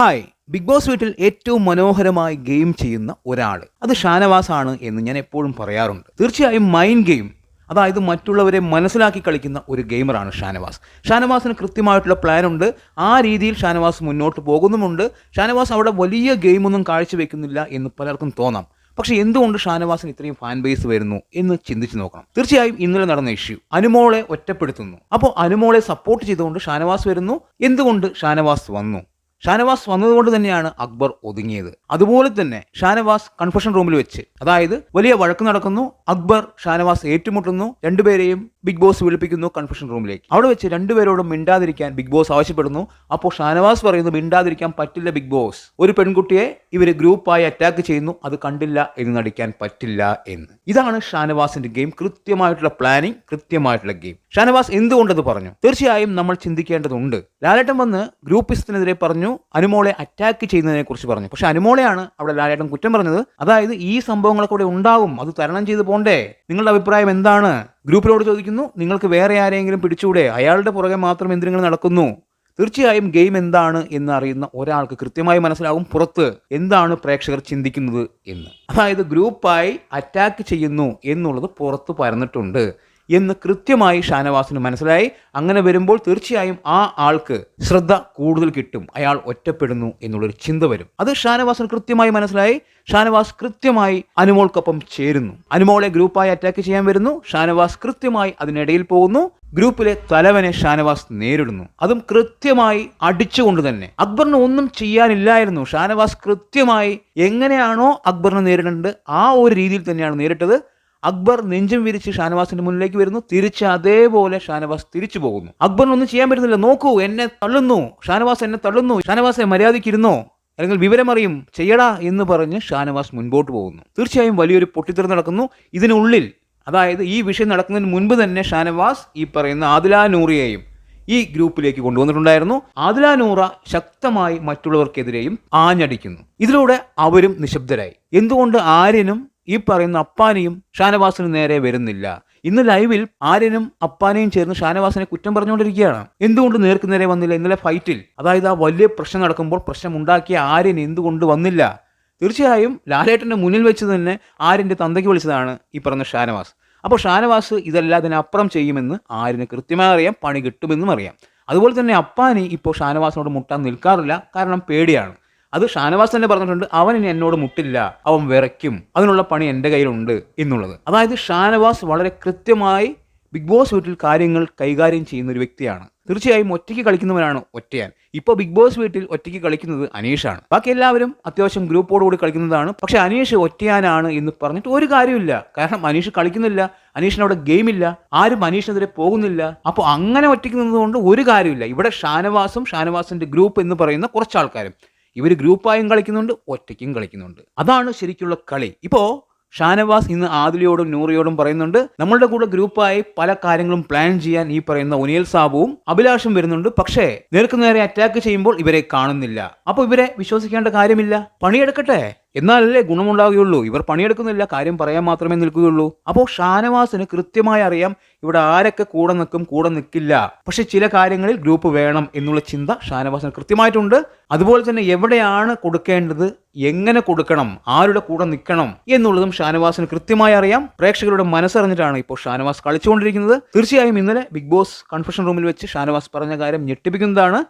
Hi big boss വീട്ടിൽ ഏറ്റവും മനോഹരമായി ഗെയിം ചെയ്യുന്ന ഒരാൾ അത് ഷാനവാസ് ആണ് എന്ന് ഞാൻ എപ്പോഴും പറയാറുണ്ട്. തീർച്ചയായും മൈൻഡ് ഗെയിം അതായത് മറ്റുള്ളവരെ മനസ്സിലാക്കി കളിക്കുന്ന ഒരു ഗെയിമറാണ് ഷാനവാസ്. ഷാനവാസിന് കൃത്യമായിട്ടുള്ള പ്ലാൻ ഉണ്ട്. ആ രീതിയിൽ ഷാനവാസ് മുന്നോട്ട് പോകുന്നുമുണ്ട്. ഷാനവാസ് അവിടെ വലിയ ഗെയിമൊന്നും കാഴ്ചവെക്കുന്നില്ല എന്ന് പലർക്കും തോന്നാം. പക്ഷെ എന്തുകൊണ്ട് ഷാനവാസിന് ഇത്രയും ഫാൻ ബേസ് വരുന്നു എന്ന് ചിന്തിച്ചു നോക്കണം. തീർച്ചയായും ഇന്നലെ നടന്ന ഇഷ്യൂ അനുമോളെ ഒറ്റപ്പെടുത്തുന്നു. അപ്പോൾ അനുമോളെ സപ്പോർട്ട് ചെയ്തുകൊണ്ട് ഷാനവാസ് വരുന്നു. എന്തുകൊണ്ട് ഷാനവാസ് വന്നു? ഷാനവാസ് വന്നതുകൊണ്ട് തന്നെയാണ് അക്ബർ ഒതുങ്ങിയത്. അതുപോലെ തന്നെ ഷാനവാസ് കൺഫഷൻ റൂമിൽ വെച്ച്. അതായത് വലിയ വഴക്ക് നടക്കുന്നു അക്ബർ ഷാനവാസ് ഏറ്റുമുട്ടുന്നു രണ്ടുപേരെയും ബിഗ് ബോസ് വിളിപ്പിക്കുന്നു കൺഫഷൻ റൂമിലേക്ക് അവിടെ വെച്ച് രണ്ടുപേരോടും മിണ്ടാതിരിക്കാൻ ബിഗ് ബോസ് ആവശ്യപ്പെടുന്നു. അപ്പോൾ ഷാനവാസ് പറയുന്നു മിണ്ടാതിരിക്കാൻ പറ്റില്ല ബിഗ് ബോസ് ഒരു പെൺകുട്ടിയെ ഇവർ ഗ്രൂപ്പായി അറ്റാക്ക് ചെയ്യുന്നു. അത് കണ്ടില്ല എന്ന് നടിക്കാൻ പറ്റില്ല എന്ന്. ഇതാണ് ഷാനവാസിന്റെ ഗെയിം കൃത്യമായിട്ടുള്ള പ്ലാനിങ് കൃത്യമായിട്ടുള്ള ഗെയിം ഷാനവാസ് എന്തുകൊണ്ടത് പറഞ്ഞു? തീർച്ചയായും നമ്മൾ ചിന്തിക്കേണ്ടതുണ്ട്. ലാലേട്ടൻ വന്ന് ഗ്രൂപ്പിസത്തിനെതിരെ പറഞ്ഞു അനുമോളെ അറ്റാക്ക് ചെയ്യുന്നതിനെ കുറിച്ച് പറഞ്ഞു. പക്ഷെ അനുമോളെയാണ് അവിടെ ലാലേട്ടൻ കുറ്റം പറഞ്ഞത്. അതായത് ഈ സംഭവങ്ങളൊക്കെ ഇവിടെ ഉണ്ടാവും. അത് തരണം ചെയ്ത് പോണ്ടേ? നിങ്ങളുടെ അഭിപ്രായം എന്താണ്? ഗ്രൂപ്പിലോട് ചോദിക്കുന്നു. നിങ്ങൾക്ക് വേറെ ആരെങ്കിലും പിടിച്ചുകൂടെ? അയാളുടെ പുറകെ മാത്രം എന്തിനങ്ങൾ നടക്കുന്നു. തീർച്ചയായും ഗെയിം എന്താണ് എന്ന് അറിയുന്ന ഒരാൾക്ക് കൃത്യമായി മനസ്സിലാവും പുറത്ത് എന്താണ് പ്രേക്ഷകർ ചിന്തിക്കുന്നത് എന്ന്. അതായത് ഗ്രൂപ്പായി അറ്റാക്ക് ചെയ്യുന്നു എന്നുള്ളത് പുറത്ത് പരന്നിട്ടുണ്ട്. എന്ന് കൃത്യമായി ഷാനവാസിന് മനസ്സിലായി. അങ്ങനെ വരുമ്പോൾ തീർച്ചയായും ആ ആൾക്ക് ശ്രദ്ധ കൂടുതൽ കിട്ടും. അയാൾ ഒറ്റപ്പെടുന്നു എന്നുള്ളൊരു ചിന്ത വരും. അത് ഷാനവാസിന് കൃത്യമായി മനസ്സിലായി. ഷാനവാസ് കൃത്യമായി അനുമോൾക്കൊപ്പം ചേരുന്നു. അനുമോളെ ഗ്രൂപ്പായി അറ്റാക്ക് ചെയ്യാൻ വരുന്നു. ഷാനവാസ് കൃത്യമായി അതിനിടയിൽ പോകുന്നു. ഗ്രൂപ്പിലെ തലവനെ ഷാനവാസ് നേരിടുന്നു. അതും കൃത്യമായി അടിച്ചുകൊണ്ട് തന്നെ. അക്ബറിന് ഒന്നും ചെയ്യാനില്ലായിരുന്നു. ഷാനവാസ് കൃത്യമായി എങ്ങനെയാണോ അക്ബറിനെ നേരിടേണ്ടത് ആ ഒരു രീതിയിൽ തന്നെയാണ് നേരിട്ടത്. അക്ബർ നെഞ്ചും വിരിച്ച് ഷാനവാസിന്റെ മുന്നിലേക്ക് വരുന്നു. തിരിച്ച് അതേപോലെ ഷാനവാസ് തിരിച്ചു പോകുന്നു. അക്ബറിനൊന്നും ചെയ്യാൻ പറ്റുന്നില്ല. നോക്കൂ എന്നെ തള്ളുന്നു. ഷാനവാസ് എന്നെ തള്ളുന്നു. ഷാനവാസെ മര്യാദയ്ക്കിരുന്നോ? അല്ലെങ്കിൽ വിവരമറിയും. ചെയ്യടാ എന്ന് പറഞ്ഞ് ഷാനവാസ് മുൻപോട്ട് പോകുന്നു. തീർച്ചയായും വലിയൊരു പൊട്ടിത്തെറി നടക്കുന്നു. ഇതിനുള്ളിൽ അതായത് ഈ വിഷയം നടക്കുന്നതിന് മുൻപ് തന്നെ ഷാനവാസ് ഈ പറയുന്ന ആദില നൂറിയെയും ഈ ഗ്രൂപ്പിലേക്ക് കൊണ്ടുവന്നിട്ടുണ്ടായിരുന്നു. ആദില നൂറ ശക്തമായി മറ്റുള്ളവർക്കെതിരെയും ആഞ്ഞടിക്കുന്നു. ഇതിലൂടെ അവരും നിശബ്ദരായി. എന്തുകൊണ്ട് ആര്യനും ഈ പറയുന്ന അപ്പാനിയും ഷാനവാസിന് നേരെ വരുന്നില്ല. ഇന്ന് ലൈവിൽ ആര്യനും അപ്പാനെയും ചേർന്ന് ഷാനവാസിനെ കുറ്റം പറഞ്ഞുകൊണ്ടിരിക്കുകയാണ്. എന്തുകൊണ്ട് നേർക്ക് നേരെ വന്നില്ല? ഇന്നലെ ഫൈറ്റിൽ അതായത് ആ വലിയ പ്രശ്നം നടക്കുമ്പോൾ പ്രശ്നം ഉണ്ടാക്കിയ ആര്യൻ എന്തുകൊണ്ട് വന്നില്ല? തീർച്ചയായും ലാലേട്ടന്റെ മുന്നിൽ വെച്ച് തന്നെ ആര്യന്റെ തന്തയ്ക്ക് വിളിച്ചതാണ് ഈ പറഞ്ഞ ഷാനവാസ്. അപ്പോൾ ഷാനവാസ് ഇതെല്ലാം അതിനപ്പുറം ചെയ്യുമെന്ന് ആര്യന് കൃത്യമായി അറിയാം പണി കിട്ടുമെന്നും അറിയാം. അതുപോലെ തന്നെ അപ്പാനി ഇപ്പോൾ ഷാനവാസിനോട് മുട്ടാൻ നിൽക്കാറില്ല കാരണം പേടിയാണ്. അത് ഷാനവാസ് തന്നെ പറഞ്ഞിട്ടുണ്ട് അവൻ ഇനി എന്നോട് മുട്ടില്ല അവൻ വിറയ്ക്കും. അതിനുള്ള പണി എന്റെ കയ്യിലുണ്ട് എന്നുള്ളത്. അതായത് ഷാനവാസ് വളരെ കൃത്യമായി ബിഗ് ബോസ് വീട്ടിൽ കാര്യങ്ങൾ കൈകാര്യം ചെയ്യുന്ന ഒരു വ്യക്തിയാണ്. തീർച്ചയായും ഒറ്റയ്ക്ക് കളിക്കുന്നവനാണ് ഒറ്റയാൻ. ഇപ്പോൾ ബിഗ് ബോസ് വീട്ടിൽ ഒറ്റയ്ക്ക് കളിക്കുന്നത് അനീഷാണ്. ബാക്കി എല്ലാവരും അത്യാവശ്യം ഗ്രൂപ്പോടുകൂടി കളിക്കുന്നതാണ്. പക്ഷെ അനീഷ് ഒറ്റയാനാണ് എന്ന് പറഞ്ഞിട്ട് ഒരു കാര്യമില്ല കാരണം അനീഷ് കളിക്കുന്നില്ല അനീഷിന് അവിടെ ഗെയിമില്ല ആരും അനീഷിനെതിരെ പോകുന്നില്ല. അപ്പോൾ അങ്ങനെ ഒറ്റയ്ക്ക് നിന്നതുകൊണ്ട് ഒരു കാര്യമില്ല ഇവിടെ ഷാനവാസും ഷാനവാസിന്റെ ഗ്രൂപ്പ് എന്ന് പറയുന്ന കുറച്ച് ആൾക്കാരും ഇവർ ഗ്രൂപ്പായും കളിക്കുന്നുണ്ട് ഒറ്റയ്ക്കും കളിക്കുന്നുണ്ട്. അതാണ് ശരിക്കുള്ള കളി. ഇപ്പോൾ ഷാനവാസ് ഇന്ന് ആദിലയോടും നൂറിയോടും പറയുന്നുണ്ട് നമ്മളുടെ കൂടെ ഗ്രൂപ്പായി പല കാര്യങ്ങളും പ്ലാൻ ചെയ്യാൻ ഈ പറയുന്ന ഒനിയൽ സാബുവും അഭിലാഷും വരുന്നുണ്ട്. പക്ഷേ നേർക്ക് നേരെ അറ്റാക്ക് ചെയ്യുമ്പോൾ ഇവരെ കാണുന്നില്ല. അപ്പോൾ ഇവരെ വിശ്വസിക്കേണ്ട കാര്യമില്ല. പണിയെടുക്കട്ടെ. എന്നാലല്ലേ ഗുണമുണ്ടാവുകയുള്ളൂ. ഇവർ പണിയെടുക്കുന്നില്ല കാര്യം പറയാൻ മാത്രമേ നിൽക്കുകയുള്ളൂ. അപ്പോൾ ഷാനവാസിന് കൃത്യമായി അറിയാം ഇവിടെ ആരൊക്കെ കൂടെ നിൽക്കും കൂടെ നിൽക്കില്ല. പക്ഷെ ചില കാര്യങ്ങളിൽ ഗ്രൂപ്പ് വേണം എന്നുള്ള ചിന്ത ഷാനവാസിന് കൃത്യമായിട്ടുണ്ട്. അതുപോലെ തന്നെ എവിടെയാണ് കൊടുക്കേണ്ടത് എങ്ങനെ കൊടുക്കണം ആരുടെ കൂടെ നിൽക്കണം എന്നുള്ളതും ഷാനവാസിന് കൃത്യമായി അറിയാം. പ്രേക്ഷകരുടെ മനസ്സറിഞ്ഞിട്ടാണ് ഇപ്പോൾ ഷാനവാസ് കളിച്ചുകൊണ്ടിരിക്കുന്നത്. തീർച്ചയായും ഇന്നലെ ബിഗ് ബോസ് കൺഫ്യൂഷൻ റൂമിൽ വെച്ച് ഷാനവാസ് പറഞ്ഞ കാര്യം ഞെട്ടിപ്പിക്കുന്നതാണ്.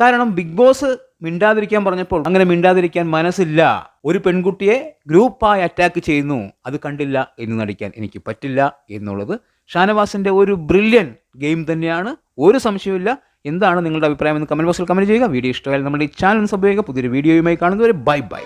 കാരണം ബിഗ് ബോസ് മിണ്ടാതിരിക്കാൻ പറഞ്ഞപ്പോൾ അങ്ങനെ മിണ്ടാതിരിക്കാൻ മനസ്സില്ല. ഒരു പെൺകുട്ടിയെ ഗ്രൂപ്പായി അറ്റാക്ക് ചെയ്യുന്നു. അത് കണ്ടില്ല എന്ന് നടിക്കാൻ എനിക്ക് പറ്റില്ല എന്നുള്ളത് ഷാനവാസിന്റെ ഒരു ബ്രില്യൻ ഗെയിം തന്നെയാണ്. ഒരു സംശയമില്ല എന്താണ് നിങ്ങളുടെ അഭിപ്രായം എന്ന് കമന്റ് ബോക്സിൽ കമന്റ് ചെയ്യുക. വീഡിയോ ഇഷ്ടമായാലും നമ്മുടെ ഈ ചാനൽ ചെയ്യുക. പുതിയൊരു വീഡിയോയുമായി കാണുന്നവരെ ബൈ ബൈ